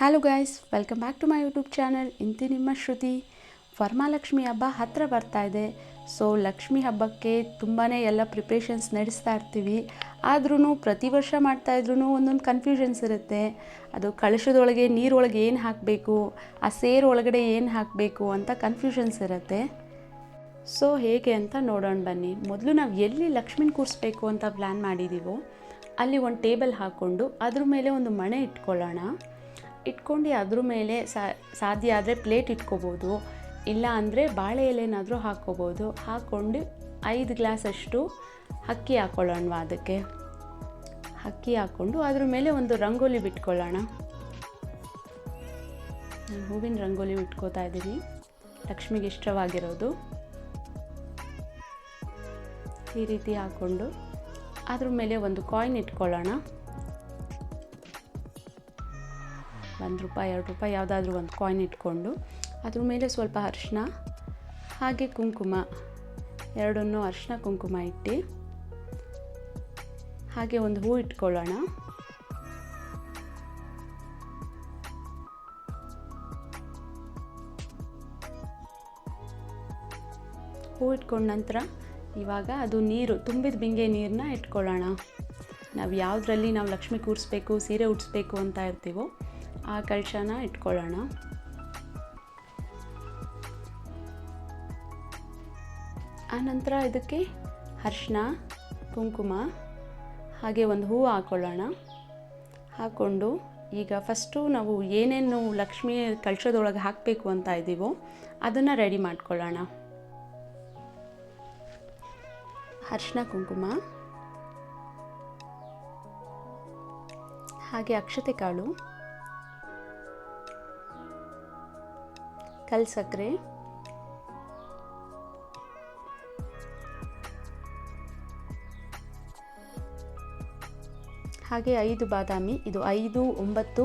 Hello guys welcome back to my YouTube channel ಇಂತಿ ನಿಮ್ಮ ಶ್ರುತಿ. ವರಮಹಾಲಕ್ಷ್ಮಿ ಹಬ್ಬ ಹತ್ತಿರ ಬರ್ತಾ ಇದೆ. ಸೊ ಲಕ್ಷ್ಮಿ ಹಬ್ಬಕ್ಕೆ ತುಂಬಾ ಎಲ್ಲ ಪ್ರಿಪ್ರೇಷನ್ಸ್ ನಡೆಸ್ತಾ ಇರ್ತೀವಿ. ಆದ್ರೂ ಪ್ರತಿ ವರ್ಷ ಮಾಡ್ತಾ ಇದ್ರೂ ಒಂದೊಂದು ಕನ್ಫ್ಯೂಷನ್ಸ್ ಇರುತ್ತೆ. ಅದು ಕಳಶದೊಳಗೆ ನೀರೊಳಗೆ ಏನು ಹಾಕಬೇಕು, ಆ ಸೇರು ಒಳಗಡೆ ಏನು ಹಾಕಬೇಕು ಅಂತ ಕನ್ಫ್ಯೂಷನ್ಸ್ ಇರುತ್ತೆ. ಸೊ ಹೇಗೆ ಅಂತ ನೋಡೋಣ ಬನ್ನಿ. ಮೊದಲು ನಾವು ಎಲ್ಲಿ ಲಕ್ಷ್ಮೀನ ಕೂರಿಸ್ಬೇಕು ಅಂತ ಪ್ಲ್ಯಾನ್ ಮಾಡಿದ್ದೀವೋ ಅಲ್ಲಿ ಒಂದು ಟೇಬಲ್ ಹಾಕ್ಕೊಂಡು ಅದ್ರ ಮೇಲೆ ಒಂದು ಮಣೆ ಇಟ್ಕೊಳ್ಳೋಣ. ಇಟ್ಕೊಂಡು ಅದ್ರ ಮೇಲೆ ಸಾಧ್ಯ ಆದರೆ ಪ್ಲೇಟ್ ಇಟ್ಕೋಬೋದು. ಇಲ್ಲ ಅಂದರೆ ಬಾಳೆ ಎಲೆನಾದರೂ ಹಾಕ್ಕೋಬೋದು. ಹಾಕ್ಕೊಂಡು ಐದು ಗ್ಲಾಸಷ್ಟು ಅಕ್ಕಿ ಹಾಕ್ಕೊಳ್ಳೋಣವಾ ಅದಕ್ಕೆ. ಅಕ್ಕಿ ಹಾಕ್ಕೊಂಡು ಅದ್ರ ಮೇಲೆ ಒಂದು ರಂಗೋಲಿ ಬಿಟ್ಕೊಳ್ಳೋಣ. ನಾನು ಹೂವಿನ ರಂಗೋಲಿ ಬಿಟ್ಕೋತಾ ಇದ್ದೀನಿ. ಲಕ್ಷ್ಮಿಗೆ ಇಷ್ಟವಾಗಿರೋದು. ಈ ರೀತಿ ಹಾಕ್ಕೊಂಡು ಅದ್ರ ಮೇಲೆ ಒಂದು ಕಾಯಿನ್ ಇಟ್ಕೊಳ್ಳೋಣ. ಒಂದು ರೂಪಾಯಿ, ಎರಡು ರೂಪಾಯಿ ಯಾವುದಾದ್ರೂ ಒಂದು ಕಾಯಿನ್ ಇಟ್ಕೊಂಡು ಅದ್ರ ಮೇಲೆ ಸ್ವಲ್ಪ ಅರಿಶಿನ ಹಾಗೆ ಕುಂಕುಮ, ಎರಡನ್ನೂ ಅರಿಶಿನ ಕುಂಕುಮ ಇಟ್ಟು ಹಾಗೆ ಒಂದು ಹೂ ಇಟ್ಕೊಳ್ಳೋಣ. ಹೂ ಇಟ್ಕೊಂಡ ನಂತರ ಇವಾಗ ಅದು ನೀರು, ತುಂಬಿದ ಬಿಂಗೆ ನೀರನ್ನ ಇಟ್ಕೊಳ್ಳೋಣ. ನಾವು ಯಾವುದರಲ್ಲಿ ನಾವು ಲಕ್ಷ್ಮಿ ಕೂರಿಸ್ಬೇಕು, ಸೀರೆ ಉಡಿಸ್ಬೇಕು ಅಂತ ಇರ್ತೀವೋ ಆ ಕಳಶನ ಇಟ್ಕೊಳ್ಳೋಣ. ಆನಂತರ ಇದಕ್ಕೆ ಅರ್ಶಿನ ಕುಂಕುಮ, ಹಾಗೆ ಒಂದು ಹೂವು ಹಾಕ್ಕೊಳ್ಳೋಣ ಹಾಕ್ಕೊಂಡು ಈಗ ಫಸ್ಟು ನಾವು ಏನೇನು ಲಕ್ಷ್ಮಿ ಕಳಶದೊಳಗೆ ಹಾಕಬೇಕು ಅಂತ ಇದ್ದೀವೋ ಅದನ್ನು ರೆಡಿ ಮಾಡ್ಕೊಳ್ಳೋಣ. ಅರ್ಶಿನ ಕುಂಕುಮ, ಹಾಗೆ ಅಕ್ಷತೆ ಕಾಳು. ಕಲ್ ಸಕ್ಕರೆ ಹಾಗೆ ಐದು ಬಾದಾಮಿ, ಇದು ಐದು, ಒಂಬತ್ತು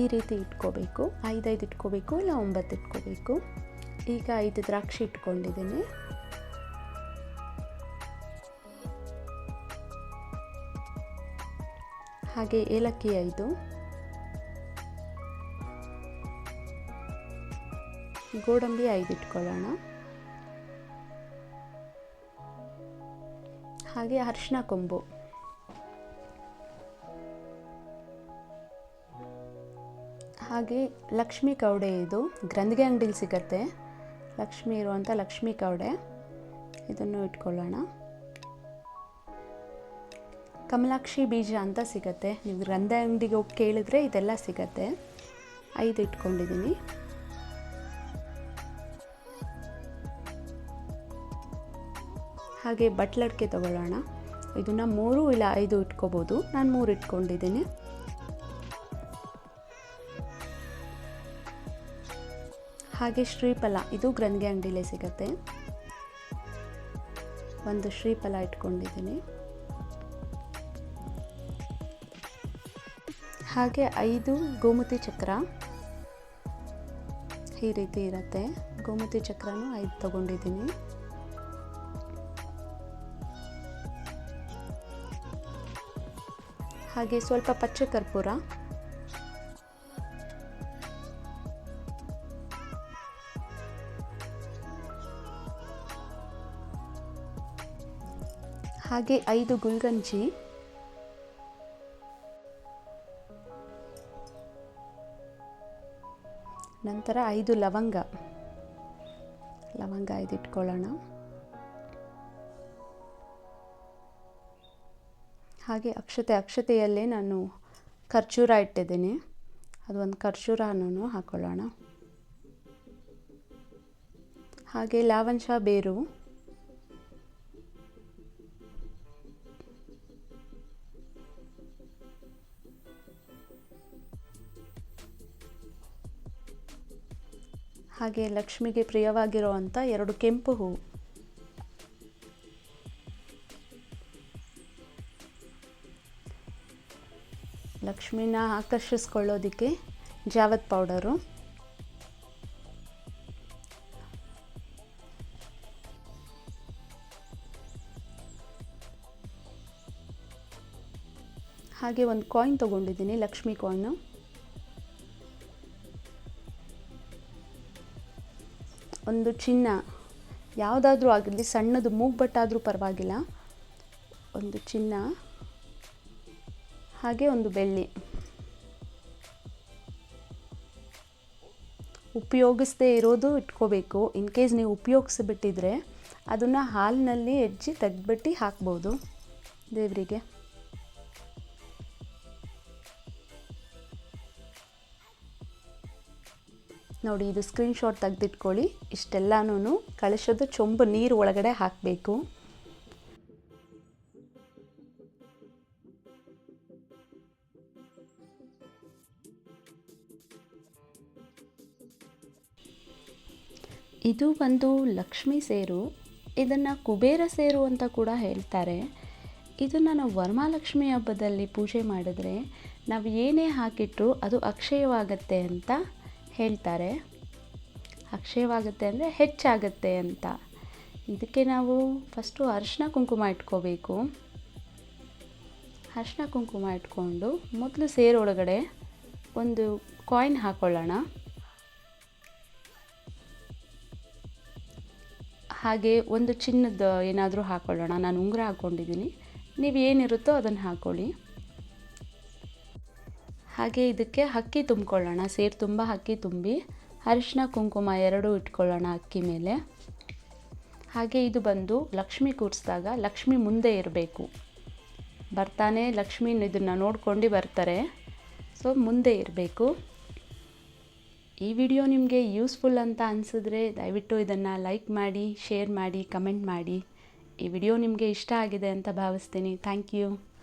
ಈ ರೀತಿ ಇಟ್ಕೋಬೇಕು. ಐದೈದು ಇಟ್ಕೋಬೇಕು, ಇಲ್ಲ ಒಂಬತ್ತು ಇಟ್ಕೋಬೇಕು. ಈಗ ಐದು ದ್ರಾಕ್ಷಿ ಇಟ್ಕೊಂಡಿದ್ದೀನಿ. ಹಾಗೆ ಏಲಕ್ಕಿ ಐದು. ಗೋಡಂಬಿ ಐದು ಇಟ್ಕೊಳ್ಳೋಣ. ಹಾಗೆ ಅರಿಶಿನ ಕೊಂಬು. ಹಾಗೆ ಲಕ್ಷ್ಮಿ ಕವಡೆ ಇದು. ಗ್ರಂಥಿಗೆ ಅಂಗಡಿಲಿ ಸಿಗತ್ತೆ. ಲಕ್ಷ್ಮಿ ಇರುವಂಥ ಲಕ್ಷ್ಮಿ ಕವಡೆ. ಇದನ್ನು ಇಟ್ಕೊಳ್ಳೋಣ. ಕಮಲಾಕ್ಷಿ ಬೀಜ ಅಂತ ಸಿಗತ್ತೆ. ನೀವು ಗ್ರಂಥ ಅಂಗಡಿಗೆ ಹೋಗಿ ಕೇಳಿದ್ರೆ ಇದೆಲ್ಲ ಸಿಗತ್ತೆ. ಐದು ಇಟ್ಕೊಂಡಿದ್ದೀನಿ. ಹಾಗೆ ಬಟ್ಲಡ್ಕೆ ತಗೊಳ್ಳೋಣ. ಇದನ್ನು ಮೂರು ಇಲ್ಲ ಐದು ಇಟ್ಕೋಬೋದು. ನಾನು ಮೂರು ಇಟ್ಕೊಂಡಿದ್ದೀನಿ. ಹಾಗೆ ಶ್ರೀಫಲ, ಇದು ಗ್ರಂಥಿ ಅಂಗಡಿಲೇ ಸಿಗತ್ತೆ. ಒಂದು ಶ್ರೀಫಲ ಇಟ್ಕೊಂಡಿದ್ದೀನಿ. ಹಾಗೆ ಐದು ಗೋಮತಿ ಚಕ್ರ. ಈ ರೀತಿ ಇರುತ್ತೆ. ಗೋಮತಿ ಚಕ್ರನೂ ಐದು ತಗೊಂಡಿದ್ದೀನಿ. ಹಾಗೆ ಸ್ವಲ್ಪ ಪಚ್ಚೆ ಕರ್ಪೂರ. ಹಾಗೆ ಐದು ಗುಲ್ಗಂಜಿ ನಂತರ ಐದು ಲವಂಗ. ಲವಂಗ ಐದು ಇಟ್ಕೊಳ್ಳೋಣ ಹಾಗೆ ಅಕ್ಷತೆ ಅಕ್ಷತೆಯಲ್ಲೇ ನಾನು ಖರ್ಜೂರ ಇಟ್ಟಿದ್ದೀನಿ. ಅದು ಒಂದು ಖರ್ಜೂರನೂ ಹಾಕ್ಕೊಳ್ಳೋಣ ಹಾಗೆ ಲಾವಂಶ ಬೇರು. ಹಾಗೆ ಲಕ್ಷ್ಮಿಗೆ ಪ್ರಿಯವಾಗಿರುವಂಥ ಎರಡು ಕೆಂಪು ಹೂವು ಲಕ್ಷ್ಮಿನ ಆಕರ್ಷಿಸ್ಕೊಳ್ಳೋದಕ್ಕೆ ಜಾವತ್ ಪೌಡರು. ಹಾಗೆ ಒಂದು ಕಾಯಿನ್ ತಗೊಂಡಿದ್ದೀನಿ, ಲಕ್ಷ್ಮಿ ಕಾಯಿನು. ಒಂದು ಚಿನ್ನ, ಯಾವುದಾದ್ರೂ ಆಗಿರಲಿ, ಸಣ್ಣದು, ಮೂಗ್ಬಟ್ಟಾದರೂ ಪರವಾಗಿಲ್ಲ. ಒಂದು ಚಿನ್ನ. ಹಾಗೆ ಒಂದು ಬೆಳ್ಳಿ. ಉಪಯೋಗಿಸದೇ ಇರೋದು ಇಟ್ಕೋಬೇಕು. ಇನ್ ಕೇಸ್ ನೀವು ಉಪಯೋಗಿಸ್ಬಿಟ್ಟಿದ್ರೆ ಅದನ್ನು ಹಾಲಿನಲ್ಲಿ ಹೆಜ್ಜಿ ತೆಗೆದ್ಬಿಟ್ಟು ಹಾಕ್ಬೋದು. ದೇವರಿಗೆ. ನೋಡಿ, ಇದು ಸ್ಕ್ರೀನ್ಶಾಟ್ ತೆಗೆದಿಟ್ಕೊಳ್ಳಿ. ಇಷ್ಟೆಲ್ಲನೂ ಕಳಿಸೋದು ಚೊಂಬು ನೀರು ಒಳಗಡೆ ಹಾಕಬೇಕು. ಇದು ಒಂದು ಲಕ್ಷ್ಮೀ ಸೇರು, ಇದನ್ನು ಕುಬೇರ ಸೇರು ಅಂತ ಕೂಡ ಹೇಳ್ತಾರೆ. ಇದನ್ನು ನಾವು ವರ್ಮಾಲಕ್ಷ್ಮಿ ಹಬ್ಬದಲ್ಲಿ ಪೂಜೆ ಮಾಡಿದ್ರೆ ನಾವು ಏನೇ ಹಾಕಿಟ್ರೂ ಅದು ಅಕ್ಷಯವಾಗತ್ತೆ ಅಂತ ಹೇಳ್ತಾರೆ. ಅಕ್ಷಯವಾಗುತ್ತೆ ಅಂದರೆ ಹೆಚ್ಚಾಗತ್ತೆ ಅಂತ. ಇದಕ್ಕೆ ನಾವು ಫಸ್ಟು ಅರಿಶಿನ ಕುಂಕುಮ ಇಟ್ಕೋಬೇಕು. ಅರಿಶಿನ ಕುಂಕುಮ ಇಟ್ಕೊಂಡು ಮೊದಲು ಸೇರೊಳಗಡೆ ಒಂದು ಕಾಯಿನ್ ಹಾಕ್ಕೊಳ್ಳೋಣ ಹಾಗೆ ಒಂದು ಚಿನ್ನದ ಏನಾದರೂ ಹಾಕ್ಕೊಳ್ಳೋಣ ನಾನು ಉಂಗುರ ಹಾಕ್ಕೊಂಡಿದ್ದೀನಿ. ನೀವು ಏನಿರುತ್ತೋ ಅದನ್ನು ಹಾಕ್ಕೊಳ್ಳಿ ಹಾಗೆ ಇದಕ್ಕೆ ಅಕ್ಕಿ ತುಂಬಿಕೊಳ್ಳೋಣ. ಸೇರು ತುಂಬ ಅಕ್ಕಿ ತುಂಬಿ ಅರಿಶಿನ ಕುಂಕುಮ ಎರಡೂ ಇಟ್ಕೊಳ್ಳೋಣ ಅಕ್ಕಿ ಮೇಲೆ. ಹಾಗೆ ಇದು ಬಂದು ಲಕ್ಷ್ಮಿ ಕೂರಿಸಿದಾಗ ಲಕ್ಷ್ಮಿ ಮುಂದೆ ಇರಬೇಕು. ಬರ್ತಾನೆ ಲಕ್ಷ್ಮಿ ಇದನ್ನು ನೋಡ್ಕೊಂಡು ಬರ್ತಾರೆ. ಸೊ ಮುಂದೆ ಇರಬೇಕು. ಈ ವಿಡಿಯೋ ನಿಮಗೆ ಯೂಸ್ಫುಲ್ ಅಂತ ಅನಿಸಿದ್ರೆ ದಯವಿಟ್ಟು ಇದನ್ನು ಲೈಕ್ ಮಾಡಿ, ಶೇರ್ ಮಾಡಿ, ಕಮೆಂಟ್ ಮಾಡಿ. ಈ ವಿಡಿಯೋ ನಿಮಗೆ ಇಷ್ಟ ಆಗಿದೆ ಅಂತ ಭಾವಿಸ್ತೀನಿ. Thank you.